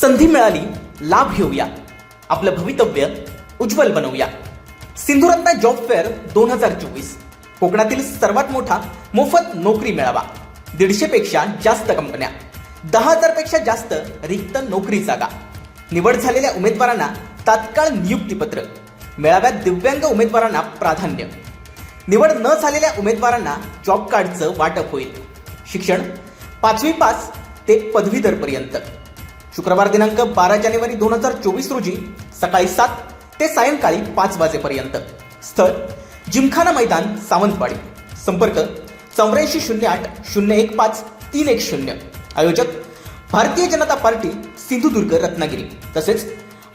संधी मिळाली लाभ घेऊया. आपलं भवितव्य उज्ज्वल बनवूया. सिंधुरत्न जॉब फेअर दोन हजार चोवीस. कोकणातील सर्वात मोठा मोफत नोकरी मेळावा. दीडशे पेक्षा जास्त कंपन्या. दहा हजारपेक्षा जास्त रिक्त नोकरी जागा. निवड झालेल्या उमेदवारांना तात्काळ नियुक्तीपत्र. मेळाव्यात दिव्यांग उमेदवारांना प्राधान्य. निवड न झालेल्या उमेदवारांना जॉब कार्डचं वाटप होईल. शिक्षण पाचवी पास ते पदवीधरपर्यंत. शुक्रवार दिनांक बारा जानेवारी दोन हजार चोवीस रोजी सकाळी सात ते सायंकाळी पाच वाजेपर्यंत. स्थळ जिमखाना मैदान सावंतवाडी. संपर्क चौऱ्याऐंशी शून्य आठ शून्य एक पाच तीन एक शून्य. आयोजक भारतीय जनता पार्टी सिंधुदुर्ग रत्नागिरी. तसेच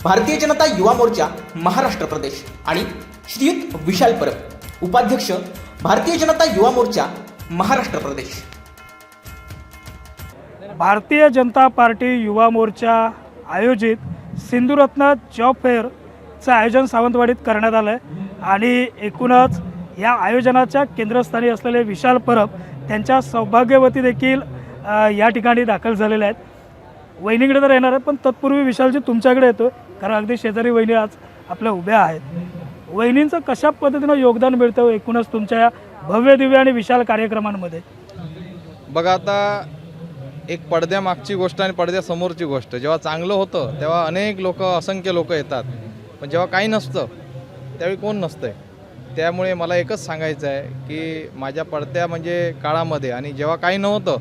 भारतीय जनता युवा मोर्चा महाराष्ट्र प्रदेश आणि श्रीयुत विशाल परब. उपाध्यक्ष भारतीय जनता युवा मोर्चा महाराष्ट्र प्रदेश. भारतीय जनता पार्टी युवा मोर्चा आयोजित सिंधुरत्न जॉब फेअरचं आयोजन सावंतवाडीत करण्यात आलं आहे आणि एकूणच या आयोजनाच्या केंद्रस्थानी असलेले विशाल परब त्यांच्या सौभाग्यवती देखील या ठिकाणी दाखल झालेले आहेत. वहिनीकडे तर येणार आहे पण तत्पूर्वी विशालजी तुमच्याकडे येतो कारण अगदी शेजारी वहिनी आज आपल्या उभ्या आहेत. वहिनींचं कशा पद्धतीनं योगदान मिळतं हो एकूणच तुमच्या या भव्य दिव्य आणि विशाल कार्यक्रमांमध्ये? बघा आता एक पडद्यामागची गोष्ट आणि पडद्यासमोरची गोष्ट. जेव्हा चांगलं होतं तेव्हा अनेक लोक असंख्य लोक येतात. पण जेव्हा काही नसतं त्यावेळी कोण नसतं आहे त्यामुळे मला एकच सांगायचं आहे की माझ्या पडद्या म्हणजे काळामध्ये आणि जेव्हा काही नव्हतं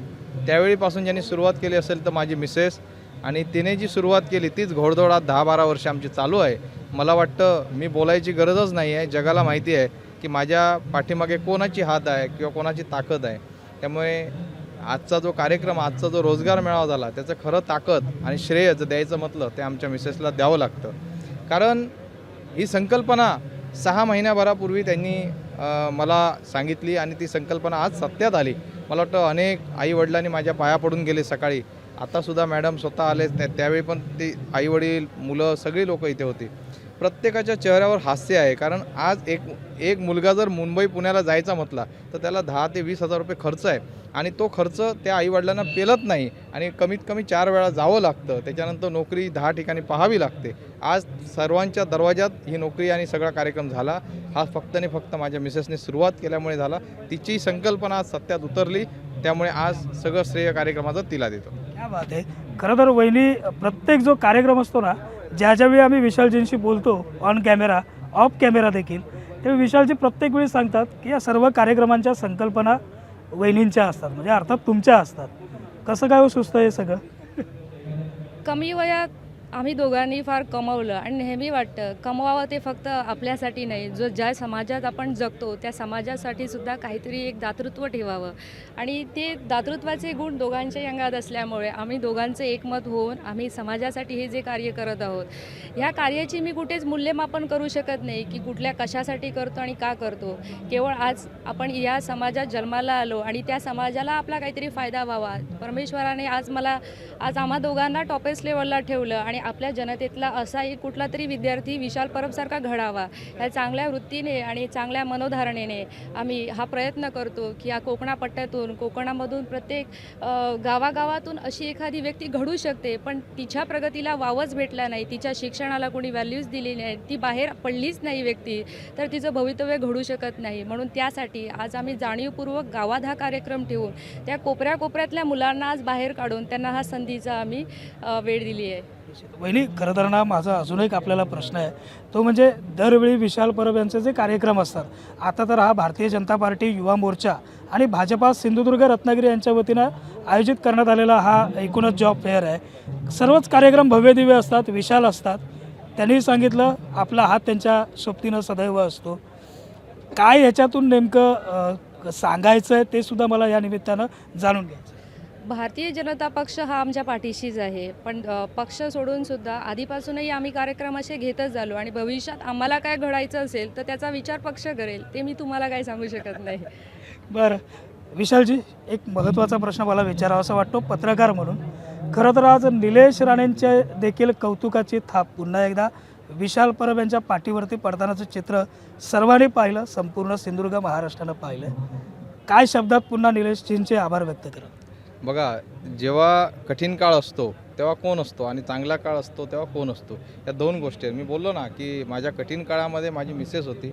त्यावेळीपासून ज्यांनी सुरुवात केली असेल तर माझी मिसेस आणि तिने जी सुरुवात केली तीच घोडदौड आज दहा बारा वर्ष आमची चालू आहे. मला वाटतं मी बोलायची गरजच नाही आहे. जगाला माहिती आहे की माझ्या पाठीमागे कोणाची हात आहे किंवा कोणाची ताकद आहे. त्यामुळे आजचा जो कार्यक्रम आजचा जो रोजगार मेळावा झाला त्याचं खरं ताकद आणि श्रेय जर द्यायचं म्हटलं ते आमच्या मिसेसला द्यावं लागतं. कारण ही संकल्पना सहा महिन्याभरापूर्वी त्यांनी मला सांगितली आणि ती संकल्पना आज सत्यात आली. मला वाटतं अनेक आईवडिलांनी माझ्या पाया पडून गेले सकाळी. आतासुद्धा मॅडम स्वतः आले त्यावेळी पण ती आईवडील मुलं सगळी लोकं इथे होती. प्रत्येकाच्या चेहऱ्यावर हास्य आहे. कारण आज एक एक मुलगा जर मुंबई पुण्याला जायचा म्हटला तर त्याला दहा ते वीस हजार रुपये खर्च आहे. आणि तो खर्च त्या आईवडिलांना पेलत नाही. आणि कमीत कमी चार वेळा जावं लागतं. त्याच्यानंतर नोकरी दहा ठिकाणी पाहावी लागते. आज सर्वांच्या दरवाजात ही नोकरी आणि सगळा कार्यक्रम झाला. हा फक्त आणि फक्त माझ्या मिसेसने सुरुवात केल्यामुळे झाला. तिची संकल्पना आज सत्यात उतरली. त्यामुळे आज सगळं श्रेय कार्यक्रमाचं तिला देतो. काय बात आहे. खरं तर वहिनी प्रत्येक जो कार्यक्रम असतो ना ज्या ज्यावेळी आम्ही विशालजींशी बोलतो ऑन कॅमेरा ऑफ कॅमेरा देखील तेव्हा विशालजी प्रत्येक वेळी सांगतात की या सर्व कार्यक्रमांच्या संकल्पना वहिनींच्या असतात म्हणजे अर्थात तुमच्या असतात. कसं काय हो सुचतं हे सगळं? कमी वयात आम्ही दोघांनी फार कमवलं आणि नेहमी वाटतं कमवावं ते फक्त आपल्यासाठी नाही. जो ज्या समाजात आपण जगतो त्या समाजासाठी सुद्धा काहीतरी एक दातृत्व ठेवावं. आणि ते दातृत्वाचे गुण दोघांच्या अंगात असल्यामुळे आम्ही दोघांचं एकमत होऊन आम्ही समाजासाठी हे जे कार्य करत आहोत ह्या कार्याची मी कुठेच मूल्यमापन करू शकत नाही की कुठल्या कशासाठी करतो आणि का करतो. केवळ आज आपण या समाजात जन्माला आलो आणि त्या समाजाला आपला काहीतरी फायदा व्हावा. परमेश्वराने आज मला आज आम्हा दोघांना टॉपेस्ट लेवलला ठेवलं आणि आपल्या जनतेतला असा एक कुठला तरी विद्यार्थी विशाल परबसारखा घडावा ह्या चांगल्या वृत्तीने आणि चांगल्या मनोधारणेने आम्ही हा प्रयत्न करतो की या कोकणापट्ट्यातून कोकणामधून प्रत्येक गावागावातून अशी एखादी व्यक्ती घडू शकते पण तिच्या प्रगतीला वावच भेटला नाही तिच्या शिक्षणाला कोणी व्हॅल्यूज दिली नाही ती बाहेर पडलीच नाही व्यक्ती तर तिचं भवितव्य घडू शकत नाही. म्हणून त्यासाठी आज आम्ही जाणीवपूर्वक गावात हा कार्यक्रम ठेवून त्या कोपऱ्या कोपऱ्यातल्या मुलांना आज बाहेर काढून त्यांना हा संधीचा आम्ही वेळ दिली आहे. वहिनी खरं तर ना माझा अजून एक आपल्याला प्रश्न आहे. तो म्हणजे दरवेळी विशाल परब यांचे जे कार्यक्रम असतात आता तर हा भारतीय जनता पार्टी युवा मोर्चा आणि भाजपा सिंधुदुर्ग रत्नागिरी यांच्या वतीनं आयोजित करण्यात आलेला हा एकूणच जॉब फेअर आहे. सर्वच कार्यक्रम भव्य दिव्य असतात विशाल असतात. त्यांनी सांगितलं आपला हात त्यांच्या सोबतीनं सदैव असतो. काय ह्याच्यातून नेमकं सांगायचं आहे ते सुद्धा मला या निमित्तानं जाणून घ्यायचं भारतीय जनता पक्ष हा आमच्या पाठीशीच आहे. पण पक्ष सोडून सुद्धा आधीपासूनही आम्ही कार्यक्रम असे घेतच झालो आणि भविष्यात आम्हाला काय घडायचं असेल तर त्याचा विचार पक्ष करेल. ते मी तुम्हाला काय सांगू शकत नाही. बरं. विशालजी एक महत्त्वाचा प्रश्न मला विचारावासा वाटतो पत्रकार म्हणून. खरं तर आज निलेश राणेंच्या देखील कौतुकाची थाप पुन्हा एकदा. विशाल परब यांच्या पाठीवरती पडतानाचं चित्र सर्वांनी पाहिलं संपूर्ण सिंधुदुर्ग महाराष्ट्रानं पाहिलं काय शब्दात पुन्हा निलेशजींचे आभार व्यक्त करा बघा जेव्हा कठीण काळ असतो तेव्हा कोण असतो? आणि चांगला काळ असतो तेव्हा कोण असतो? या दोन गोष्टी आहेत. मी बोललो ना की माझ्या कठीण काळामध्ये माझी मिसेस होती.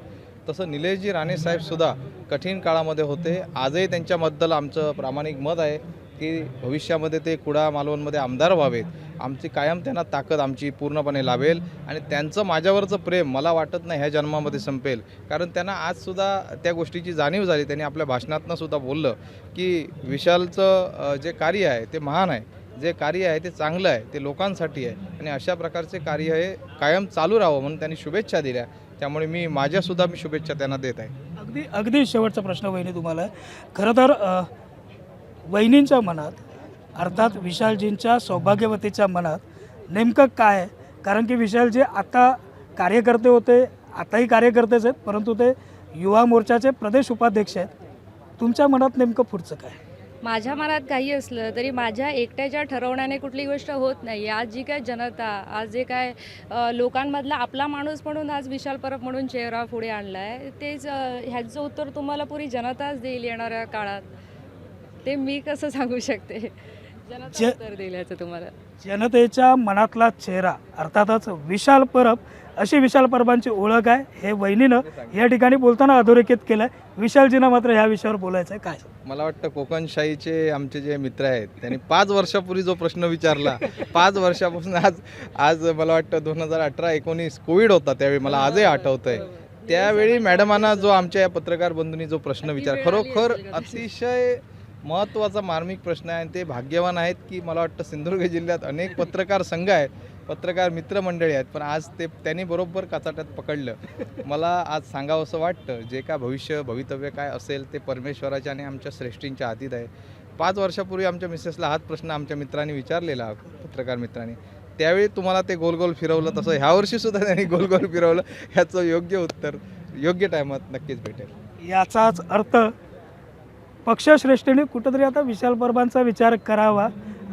तसं निलेशजी राणेसाहेबसुद्धा कठीण काळामध्ये होते. आजही त्यांच्याबद्दल आमचं प्रामाणिक मत आहे. की भविष्यामध्ये ते कुडा मालवणमध्ये आमदार व्हावेत. आमची कायम त्यांना ताकद आमची पूर्णपणे लाभेल आणि त्यांचं माझ्यावरचं प्रेम मला वाटत नाही ह्या जन्मामध्ये संपेल. कारण त्यांना आजसुद्धा त्या गोष्टीची जाणीव झाली. त्यांनी आपल्या भाषणातनंसुद्धा बोललं की विशालचं जे कार्य आहे ते महान आहे. जे कार्य आहे ते चांगलं आहे. ते लोकांसाठी आहे. आणि अशा प्रकारचे कार्य हे कायम चालू राहावं म्हणून त्यांनी शुभेच्छा दिल्या. त्यामुळे मी माझ्यासुद्धा मी शुभेच्छा त्यांना देत आहे. अगदी अगदी शेवटचा प्रश्न वहिनी तुम्हाला. खरं तर वहिनींच्या मनात अर्थात विशालजींच्या सौभाग्यवतीच्या मनात नेमकं काय? कारण की विशालजी आता कार्यकर्ते होते आताही कार्यकर्तेच आहेत परंतु ते युवा मोर्चाचे प्रदेश उपाध्यक्ष आहेत. तुमच्या मनात नेमकं पुढचं काय? माझ्या मनात काही असलं तरी माझ्या एकट्याच्या ठरवण्याने कुठली गोष्ट होत नाही. आज जी काय जनता आज जे काय लोकांमधला आपला माणूस म्हणून आज विशाल परब म्हणून चेहरा पुढे आणला आहे तेच ह्याचं उत्तर तुम्हाला पुरी जनताच देईल येणाऱ्या काळात. ते मी कसं सांगू शकते? जनता जे- उत्तर देईल ह्याचं तुम्हाला. जनतेच्या मनातला चेहरा अर्थातच विशाल परब अशी विशाल परबांची ओळख आहे. हे वहिनीनं या ठिकाणी बोलताना अधोरेखित केलं आहे विशालजीनं मात्र ह्या विषयावर बोलायचं आहे काय? मला वाटतं कोकणशाहीचे आमचे जे मित्र आहेत त्यांनी पाच वर्षापूर्वी जो प्रश्न विचारला पाच वर्षापासून आज आज मला वाटतं दोन हजार अठरा एकोणीस कोविड होता त्यावेळी मला आजही आठवतं आहे त्यावेळी मॅडमांना जो आमच्या या पत्रकार बंधूंनी जो प्रश्न विचार खरोखर अतिशय महत्त्वाचा मार्मिक प्रश्न आहे आणि ते भाग्यवान आहेत की मला वाटतं सिंधुदुर्ग जिल्ह्यात अनेक पत्रकार संघ आहेत. पत्रकार मित्रमंडळी आहेत. पण आज ते त्यांनी बरोबर काचाट्यात पकडलं. मला आज सांगावं असं वाटतं जे काय भविष्य भवितव्य काय असेल ते परमेश्वराच्या आणि आमच्या श्रेष्ठींच्या हातीत आहे. पाच वर्षापूर्वी आमच्या मिसेसला हाच प्रश्न आमच्या मित्रांनी विचारलेला पत्रकार मित्रांनी. त्यावेळी तुम्हाला ते गोल गोल फिरवलं तसं ह्यावर्षी सुद्धा त्यांनी गोल गोल फिरवलं ह्याचं योग्य उत्तर योग्य टायमात नक्कीच भेटेल. याचाच अर्थ पक्षश्रेष्ठीने कुठंतरी आता विशाल परबांचा विचार करावा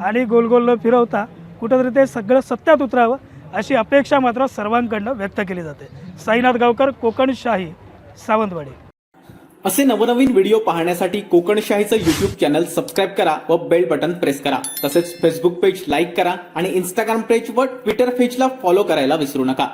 आणि गोलगोल न फिरवता कुठंतरी ते सगळं सत्यात उतरावं अशी अपेक्षा मात्र सर्वांकडनं व्यक्त केली जाते. साईनाथ गावकर कोकणशाही सावंतवाडी. असे नवनवीन व्हिडिओ पाहण्यासाठी कोकणशाहीचं युट्यूब चॅनल सबस्क्राईब करा व बेल बटन प्रेस करा. तसेच फेसबुक पेज लाईक करा आणि इंस्टाग्राम पेज व ट्विटर पेजला फॉलो करायला विसरू नका.